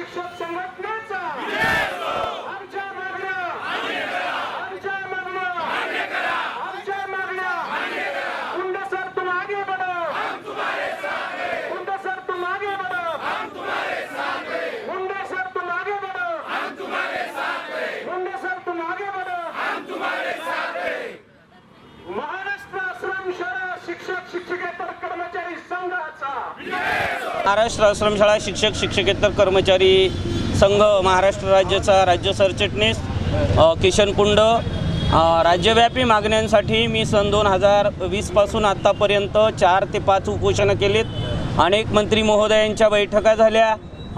शिक्षक संघटनेचा. आमच्या मागण्या. कुंड महाराष्ट्र आश्रमशाळा शिक्षक शिक्षकेतर कर्मचारी संघ महाराष्ट्र राज्याचा राज्य सरचिटणीस किशन कुंड. राज्यव्यापी मागण्यांसाठी मी सन दोन हजार वीसपासून आत्तापर्यंत चार ते पाच उपोषणं केलीत. अनेक मंत्री महोदयांच्या बैठका झाल्या.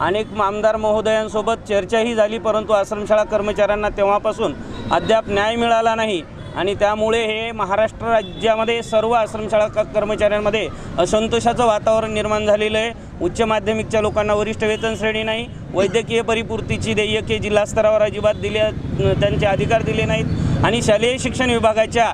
अनेक आमदार महोदयांसोबत चर्चाही झाली परंतु आश्रमशाळा कर्मचाऱ्यांना तेव्हापासून अद्याप न्याय मिळाला नाही. आणि त्यामुळे हे महाराष्ट्र राज्यामध्ये सर्व आश्रमशाळा क कर्मचाऱ्यांमध्ये असंतोषाचं वातावरण निर्माण झालेलं आहे. उच्च माध्यमिकच्या लोकांना वरिष्ठ वेतन श्रेणी नाही वैद्यकीय परिपूर्तीची देयके जिल्हा स्तरावर अजिबात दिल्या त्यांचे अधिकार दिले नाहीत. आणि शालेय शिक्षण विभागाच्या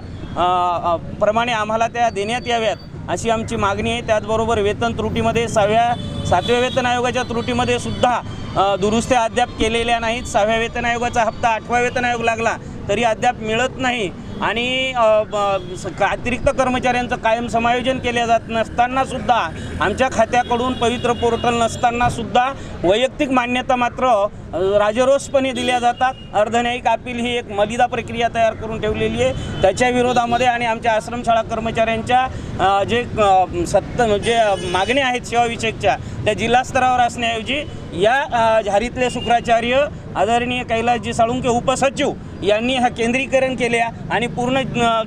प्रमाणे आम्हाला त्या देण्यात याव्यात अशी आमची मागणी आहे. त्याचबरोबर वेतन त्रुटीमध्ये सहाव्या सातव्या वेतन आयोगाच्या त्रुटीमध्ये सुद्धा दुरुस्त्या अद्याप केलेल्या नाहीत. सहाव्या वेतन आयोगाचा हप्ता आठवा वेतन आयोग लागला तरी अद्याप मिळत नाही. आणि अतिरिक्त कर्मचाऱ्यांचं कायम समायोजन केले जात नसतानासुद्धा आमच्या खात्याकडून पवित्र पोर्टल नसतानासुद्धा वैयक्तिक मान्यता मात्र राजरोसपणे दिल्या जातात. अर्धन्यायिक अपील ही एक मलिदा प्रक्रिया तयार करून ठेवलेली आहे. त्याच्या विरोधामध्ये आणि आमच्या आश्रमशाळा कर्मचाऱ्यांच्या जे सत्त जे मागण्या आहेत सेवाविषयकच्या त्या जिल्हास्तरावर असण्याऐवजी या हरितले झारीतले शुक्राचार्य आदरणीय कैलासजी साळुंके उपसचिव यांनी हा केंद्रीकरण केल्या आणि पूर्ण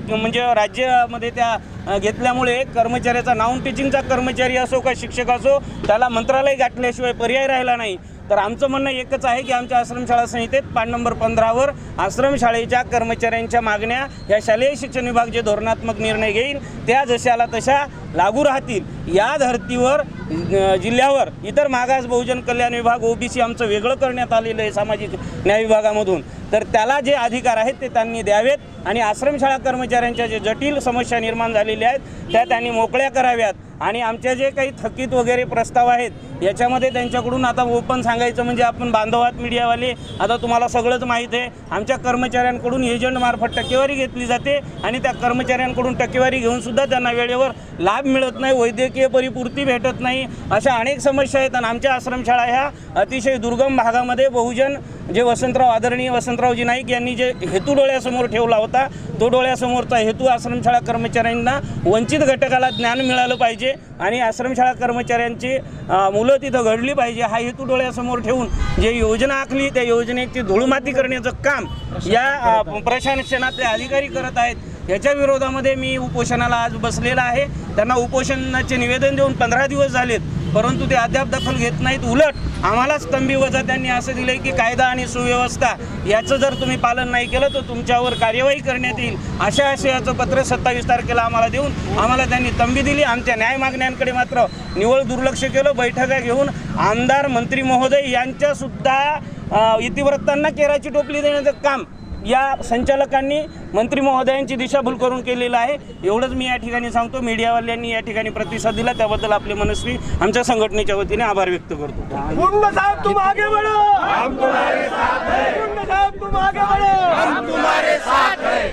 म्हणजे राज्यामध्ये त्या घेतल्यामुळे कर्मचाऱ्याचा नॉन टीचिंगचा कर्मचारी असो का शिक्षक असो त्याला मंत्रालय गाठल्याशिवाय पर्याय राहिला नाही. तर आमचं म्हणणं एकच आहे की आमच्या आश्रमशाळा संहितेत पान नंबर पंधरावर आश्रमशाळेच्या कर्मचाऱ्यांच्या मागण्या या शालेय शिक्षण विभाग जे धोरणात्मक निर्णय घेईल त्या जशाला तशा लागू राहतील. या धर्तीवर जिल्ह्यावर इतर मागास बहुजन कल्याण विभाग ओबीसी आमचं वेगळं करण्यात आलेलं आहे सामाजिक न्याय विभागामधून. तर त्याला जे अधिकार आहेत ते त्यांनी द्यावेत आणि आश्रमशाळा कर्मचाऱ्यांच्या जे जटिल समस्या निर्माण झालेल्या आहेत त्या त्यांनी मोकळ्या कराव्यात. आणि आमच्या जे काही थकीत वगैरे प्रस्ताव आहेत याच्यामध्ये त्यांच्याकडून आता ओपन सांगायचं म्हणजे आपण बांधवात मीडियावाले आता तुम्हाला सगळंच माहीत आहे. आमच्या कर्मचाऱ्यांकडून एजंटमार्फत टक्केवारी घेतली जाते आणि त्या कर्मचाऱ्यांकडून टक्केवारी घेऊन सुद्धा त्यांना वेळेवर लाभ मिळत नाही वैद्यकीय परिपूर्ती भेटत नाही अशा अनेक समस्या आहेत. आणि आमच्या आश्रमशाळा ह्या अतिशय दुर्गम भागामध्ये बहुजन जे वसंतराव आदरणीय वसंतरावजी नाईक यांनी जे हेतू डोळ्यासमोर ठेवला होता तो डोळ्यासमोरचा हेतू आश्रमशाळा कर्मचाऱ्यांना वंचित घटकाला ज्ञान मिळालं पाहिजे. आणि आश्रमशाळा कर्मचाऱ्यांची मुलं तिथं घडली पाहिजे. हा हेतू डोळ्यासमोर ठेवून जे योजना आखली त्या योजनेची धुळमाती करण्याचं काम या प्रशासनातले अधिकारी करत आहेत. याच्या विरोधामध्ये मी उपोषणाला आज बसलेला आहे. त्यांना उपोषणाचे निवेदन देऊन पंधरा दिवस झालेत. परंतु ते अद्याप दखल घेत नाहीत. उलट आम्हालाच तंबी वजा त्यांनी असं दिलंय की कायदा आणि सुव्यवस्था याचं जर तुम्ही पालन नाही केलं तर तुमच्यावर कार्यवाही करण्यात येईल. अशा आशयाचं पत्र सत्तावीस तारखेला आम्हाला देऊन आम्हाला त्यांनी तंबी दिली. आमच्या न्याय मागण्यांकडे मात्र निवळ दुर्लक्ष केलं. बैठका घेऊन आमदार मंत्री महोदय यांच्यासुद्धा इतिवृत्तांना केराची टोपली देण्याचं काम या संचालकांनी मंत्री महोदयांची दिशाभूल करून केलेलं आहे. एवढंच मी या ठिकाणी सांगतो. मीडियावाल्यांनी या ठिकाणी प्रतिसाद दिला. त्याबद्दल आपले मनस्वी आमच्या संघटनेच्या वतीने आभार व्यक्त करतो मुंडा साहब तुम आगे बढ़ो हम तुम्हारे साथ हैं मुंडा साहब तुम आगे बढ़ो हम तुम्हारे साथ हैं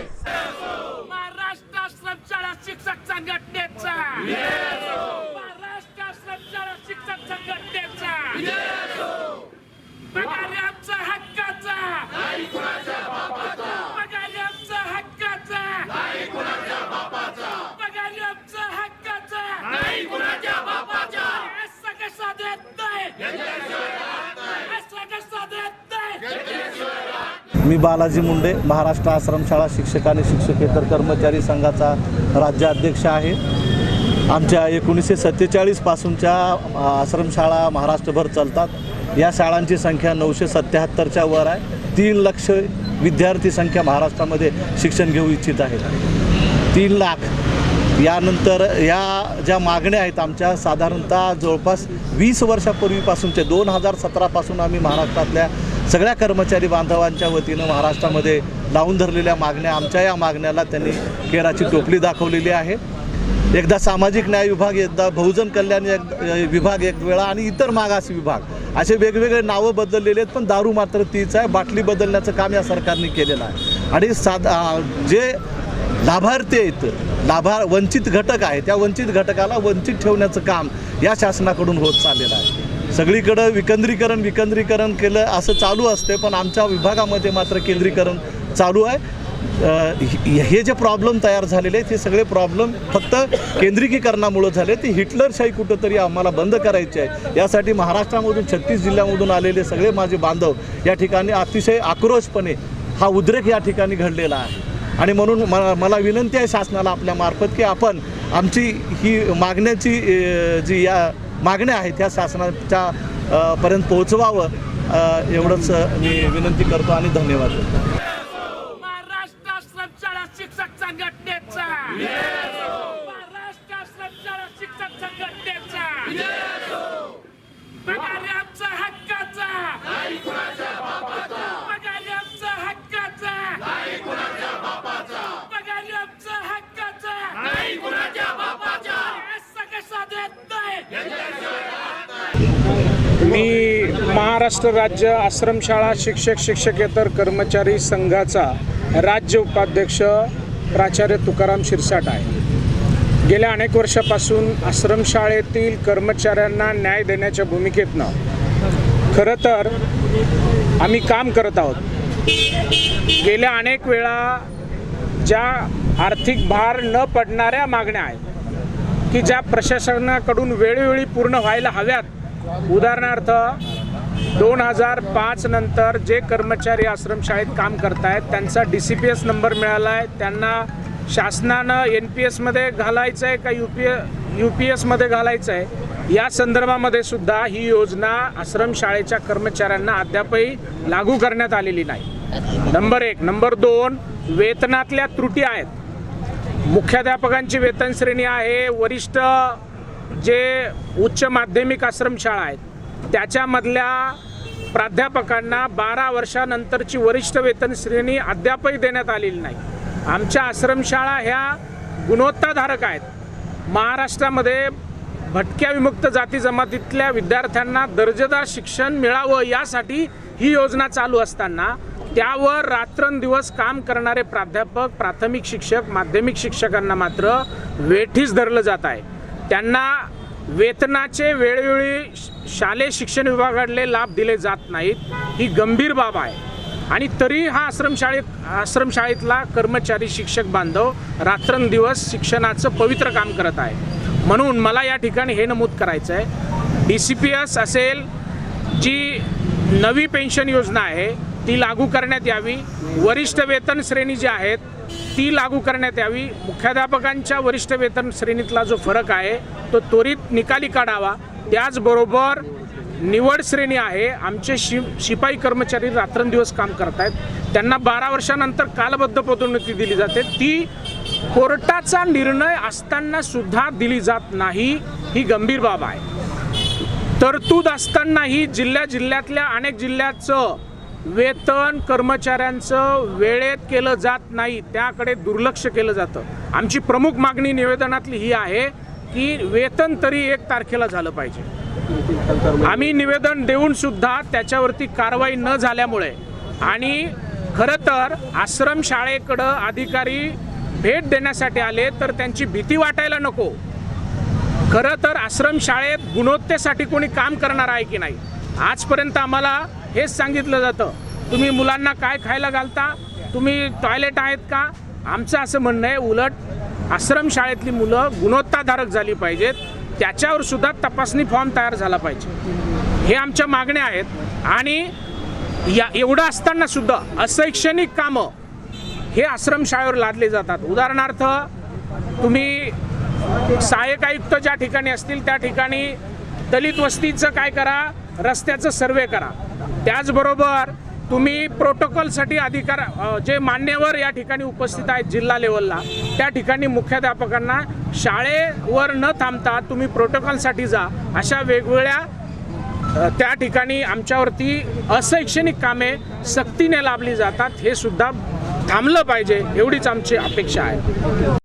महाराष्ट्र आश्रमशाळा शिक्षक संघटनेचा महाराष्ट्र आश्रमशाळा शिक्षक संघटनेचा पगारी आमचा हक्काचा पगारी आमचा हक्काचा पगारी आमचा हक्काचा असं कसा देत नाही असं कसा देत नाही मी बालाजी मुंडे महाराष्ट्र आश्रमशाळा शिक्षक आणि शिक्षकेतर कर्मचारी संघाचा राज्याध्यक्ष आहे. आमच्या एकोणीसशे सत्तेचाळीसपासूनच्या आश्रमशाळा महाराष्ट्रभर चालतात. या शाळांची संख्या नऊशे सत्याहत्तरच्या वर आहे. तीन लक्ष विद्यार्थी संख्या महाराष्ट्रामध्ये शिक्षण घेऊ इच्छित आहे तीन लाख. यानंतर या ज्या मागण्या आहेत आमच्या साधारणतः जवळपास वीस वर्षापूर्वीपासूनच्या दोन हजार सतरापासून आम्ही महाराष्ट्रातल्या सगळ्या कर्मचारी बांधवांच्या वतीनं महाराष्ट्रामध्ये लावून धरलेल्या मागण्या आमच्या या मागण्याला त्यांनी केराची टोपली दाखवलेली आहे. एकदा सामाजिक न्याय विभाग एकदा बहुजन कल्याण एक विभाग एक वेळा आणि इतर मागास विभाग. असे वेगवेगळे नावं बदललेले आहेत पण दारू मात्र तीच आहे. बाटली बदलण्याचं काम या सरकारने केलेलं आहे. आणि साधा जे लाभार्थी आहेत लाभार वंचित घटक आहे त्या वंचित घटकाला वंचित ठेवण्याचं काम या शासनाकडून होत चाललेलं आहे. सगळीकडं विकेंद्रीकरण विकेंद्रीकरण केलं असं चालू असते पण आमच्या विभागामध्ये मात्र केंद्रीकरण चालू आहे. हे जे प्रॉब्लेम तयार झालेले आहेत हे सगळे प्रॉब्लेम फक्त केंद्रीकीकरणामुळं झाले ते हिटलरशाही कुठंतरी आम्हाला बंद करायची आहे. यासाठी महाराष्ट्रामधून छत्तीस जिल्ह्यामधून आलेले सगळे माझे बांधव या ठिकाणी अतिशय आक्रोशपणे हा उद्रेक या ठिकाणी घडलेला आहे. आणि म्हणून मला मला विनंती आहे शासनाला आपल्यामार्फत की आपण आमची ही मागण्याची जी या मागण्या आहेत त्या शासनाच्या पर्यंत पोहोचवावं एवढंच मी विनंती करतो आणि धन्यवाद देतो महाराष्ट्र आश्रमशाळा शिक्षक संघटनेचा महाराष्ट्र आश्रमशाळा शिक्षक संघटनेचा पगारी आमचा हक्काचा पगारी आमचा हक्काचा पगारी आमचा हक्काचा असं कसं देत नाही मी महाराष्ट्र राज्य आश्रमशाळा शिक्षक शिक्षकेतर कर्मचारी संघाचा राज्य उपाध्यक्ष प्राचार्य तुकाराम शिरसाट आहे. गेल्या अनेक वर्षापासून आश्रमशाळेतील कर्मचाऱ्यांना न्याय देण्याच्या भूमिकेतनं खरं तर आम्ही काम करत आहोत. गेल्या अनेक वेळा ज्या आर्थिक भार न पडणाऱ्या मागण्या आहेत की ज्या प्रशासनाकडून वेळोवेळी पूर्ण व्हायला हव्यात उदाहरणार्थ दोन हजार पाच नंतर जे कर्मचारी आश्रमशाळेत काम करतायत त्यांचा D C P S number मिळाला आहे त्यांना शासनानं एन पी एसमध्ये घालायचं आहे का यू पी यू पी एसमध्ये घालायचं आहे या संदर्भामध्ये सुद्धा ही योजना आश्रमशाळेच्या कर्मचाऱ्यांना अद्यापही लागू करण्यात आलेली नाही. नंबर एक. नंबर दोन वेतनातल्या त्रुटी आहेत. मुख्याध्यापकांची वेतन श्रेणी आहे. वरिष्ठ जे उच्च माध्यमिक आश्रमशाळा आहेत त्याच्यामधल्या प्राध्यापकांना बारा वर्षानंतरची वरिष्ठ वेतन श्रेणी अद्यापही देण्यात आलेली नाही. आमच्या आश्रमशाळा ह्या गुणवत्ताधारक आहेत. महाराष्ट्रामध्ये भटक्या विमुक्त जाती जमातीतल्या विद्यार्थ्यांना दर्जेदार शिक्षण मिळावं यासाठी ही योजना चालू असताना त्यावर रात्रंदिवस काम करणारे प्राध्यापक प्राथमिक शिक्षक माध्यमिक शिक्षकांना मात्र वेठीस धरलं जात आहे. त्यांना वेतनाचे वेळोवेळी श- शालेय शिक्षण विभागाकडले लाभ दिले जात नाहीत. ही गंभीर बाब आहे. आणि तरी हा आश्रमशाळेत आश्रमशाळेतला कर्मचारी शिक्षक बांधव रात्रंदिवस शिक्षणाचं पवित्र काम करत आहे. म्हणून मला या ठिकाणी हे नमूद करायचं आहे डी सी पी एस असेल जी नवी पेन्शन योजना आहे ती लागू करण्यात यावी. वरिष्ठ वेतन श्रेणी जी आहेत ती लागू करण्यात यावी. मुख्याध्यापकांच्या वरिष्ठ वेतन श्रेणीतला जो फरक आहे तो त्वरित निकाली काढावा. त्याचबरोबर निवड श्रेणी आहे आमचे शि शिपाई कर्मचारी रात्रंदिवस काम करत आहेत त्यांना बारा वर्षानंतर कालबद्ध पदोन्नती दिली जाते. ती कोर्टाचा निर्णय असताना सुद्धा दिली जात नाही ही गंभीर बाब आहे. तरतूद असतानाही जिल्ह्या जिल्ह्यातल्या अनेक जिल्ह्याचं वेतन कर्मचाऱ्यांचं वेळेत केलं जात नाही त्याकडे दुर्लक्ष केलं जातं. आमची प्रमुख मागणी निवेदनातली ही आहे की वेतन तरी एक तारखेला झालं पाहिजे. आम्ही निवेदन देऊन सुद्धा त्याच्यावरती कारवाई न झाल्यामुळे आणि खरं तर आश्रम शाळेकडं अधिकारी भेट देण्यासाठी आले तर त्यांची भीती वाटायला नको. खरं तर आश्रम शाळेत गुणवत्तेसाठी कोणी काम करणार आहे की नाही? आजपर्यंत आम्हाला हेच सांगितलं जातं. तुम्ही मुलांना काय खायला घालता? तुम्ही टॉयलेट आहेत का? आमचं असं म्हणणं आहे उलट आश्रम शाळेतली मुलं गुणवत्ताधारक झाली पाहिजेत. त्याच्यावर सुद्धा तपासणी फॉर्म तयार झाला पाहिजे. हे आमच्या मागण्या आहेत. आणि या एवढं असताना सुद्धा अशैक्षणिक कामं हे आश्रमशाळेवर लादले जातात. उदाहरणार्थ तुम्ही सहाय्यक आयुक्त ज्या ठिकाणी असतील त्या ठिकाणी दलित वस्तीचं काय करा रस्त्याचं सर्वे करा. त्याचबरोबर तुम्ही प्रोटोकॉलसाठी अधिकार जे मान्यवर या ठिकाणी उपस्थित आहेत जिल्हा लेवलला त्या ठिकाणी मुख्याध्यापकांना शाळेवर न थांबता तुम्ही प्रोटोकॉलसाठी जा. अशा वेगवेगळ्या त्या ठिकाणी आमच्यावरती अशैक्षणिक कामे सक्तीने लाभली जातात हे सुद्धा थांबलं पाहिजे एवढीच आमची अपेक्षा आहे.